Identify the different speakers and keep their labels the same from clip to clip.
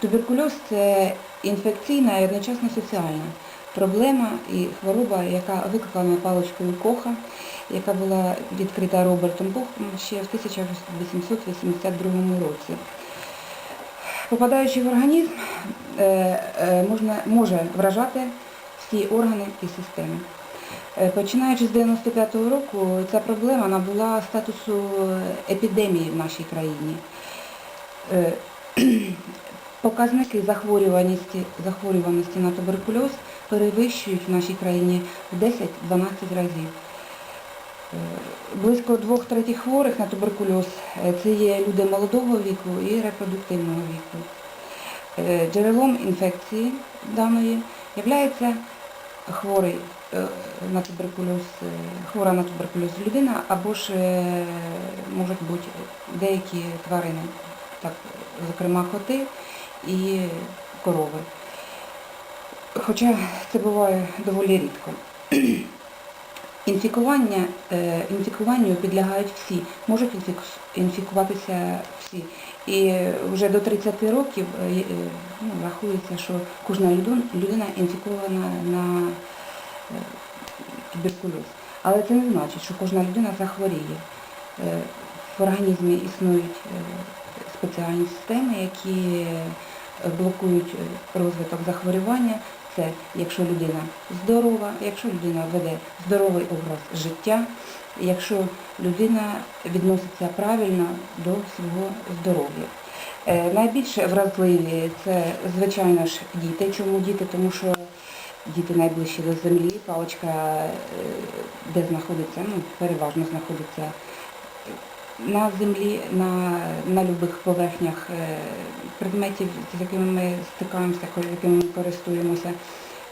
Speaker 1: Туберкульоз це інфекційна і одночасно соціальна проблема і хвороба, яка викликана паличкою Коха, яка була відкрита Робертом Кохом ще в 1882 році. Попадаючи в організм, е, е, можна, може вражати всі органи і системи. Е, Починаючи з 95-го року, ця проблема набула статусу епідемії в нашій країні. Показники захворюваності, захворюваності на туберкульоз перевищують в нашій країні в 10-12 разів. Е, Близько двох третіх хворих на туберкульоз е, це є люди молодого віку і репродуктивного віку. Е, Джерелом інфекції даної є хворий на туберкульоз, хвора на туберкульоз людина або ж можуть бути деякі тварини, так, зокрема коти і корови. Хоча це буває доволі рідко. Інфікування, е, інфікуванню підлягають всі, можуть інфікуватися всі. І вже до 30 років е, е, ну, рахується, що кожна людина, інфікована на туберкульоз. Але це не значить, що кожна людина захворіє. В організмі існують спеціальні системи, які блокують е, розвиток захворювання. Це якщо людина здорова, якщо людина веде здоровий образ життя, якщо людина відноситься правильно до свого здоров'я. Е, Найбільш вразливі це, звичайно ж, діти. Чому діти? Тому що діти найближчі до землі, паличка, е, де знаходиться, ну, переважно знаходиться на землі, на, на любих поверхнях е, предметів, з якими ми стикаємося, ко- якими ми користуємося.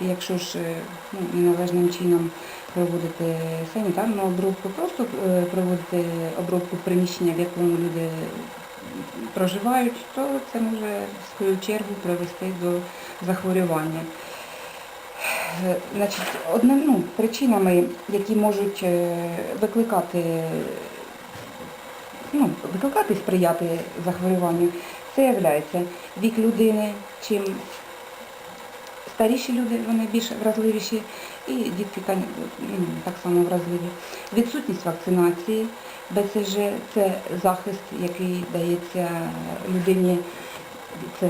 Speaker 1: І якщо ж е, ну, неналежним чином проводити санітарну обробку, просто е, проводити обробку приміщення, в якому люди проживають, то це може в свою чергу привести до захворювання. Значить, одним, ну, причинами, які можуть викликати ну, викликати сприяти захворюванню, це є вік людини, чим старіші люди, вони більш вразливіші, і дітки ну, так само вразливі. Відсутність вакцинації, БЦЖ це захист, який дається людині, це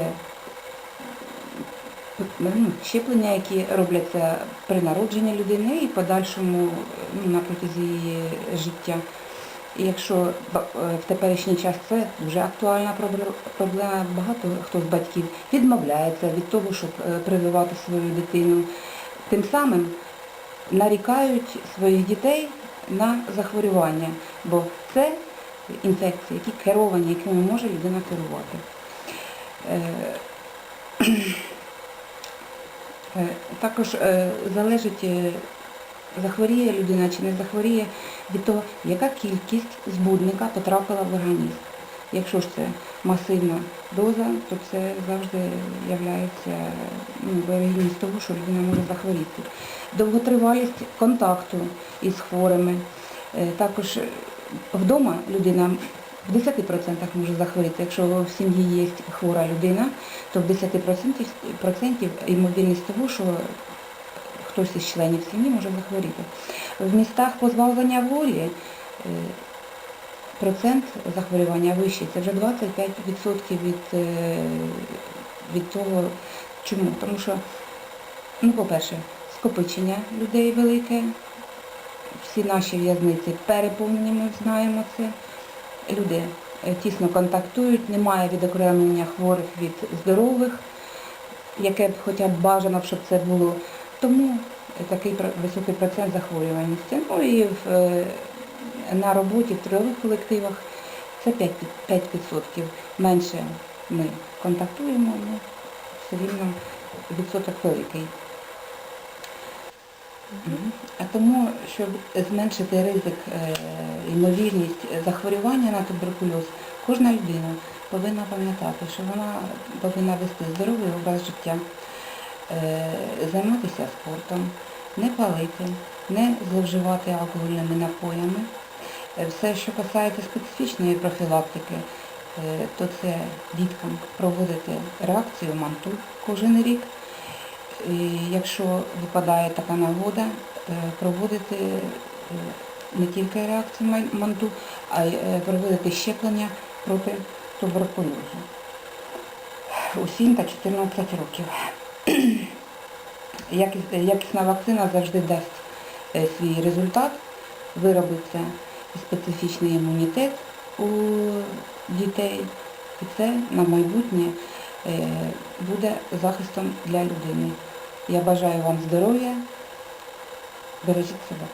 Speaker 1: ну, щеплення, які робляться при народженні людини і подальшому ну, на протязі її життя. Якщо е, в теперішній час це дуже актуальна проблема, багато хто з батьків відмовляється від того, щоб е, прививати свою дитину. Тим самим нарікають своїх дітей на захворювання, бо це інфекції, які керовані, якими може людина керувати. Е, Також залежить, захворіє людина чи не захворіє від того, яка кількість збудника потрапила в організм. Якщо ж це масивна доза, то це завжди є ну, того, що людина може захворіти. Довготривалість контакту із хворими. Е, Також е, вдома людина в 10% може захворіти. Якщо в сім'ї є хвора людина, то в 10% ймовірність того, що хтось із членів сім'ї може захворіти. В містах позбавлення волі е, процент захворювання вищий. Це вже 25% від, е, від того, чому. Тому що, ну, по-перше, скопичення людей велике, всі наші в'язниці переповнені, ми знаємо це. Люди е, тісно контактують, немає відокремлення хворих від здорових, яке б хоча б бажано, щоб це було. Тому такий високий процент захворюваності. Ну і в, е, на роботі в трудових колективах це 5%, 5%. Менше ми контактуємо, але все рівно відсоток великий. А тому, щоб зменшити ризик, е, ймовірність захворювання на туберкульоз, кожна людина повинна пам'ятати, що вона повинна вести здоровий образ життя, займатися спортом, не палити, не зловживати алкогольними напоями. Е, Все, що касається специфічної профілактики, е, то це діткам проводити реакцію манту кожен рік. І якщо випадає така нагода, е, проводити е, не тільки реакцію манту, а й е, проводити щеплення проти туберкульозу у 7 та 14 років. Якіс- Якісна вакцина завжди дасть е, свій результат, виробиться специфічний імунітет у дітей, і це на майбутнє е, буде захистом для людини. Я бажаю вам здоров'я, бережіть себе.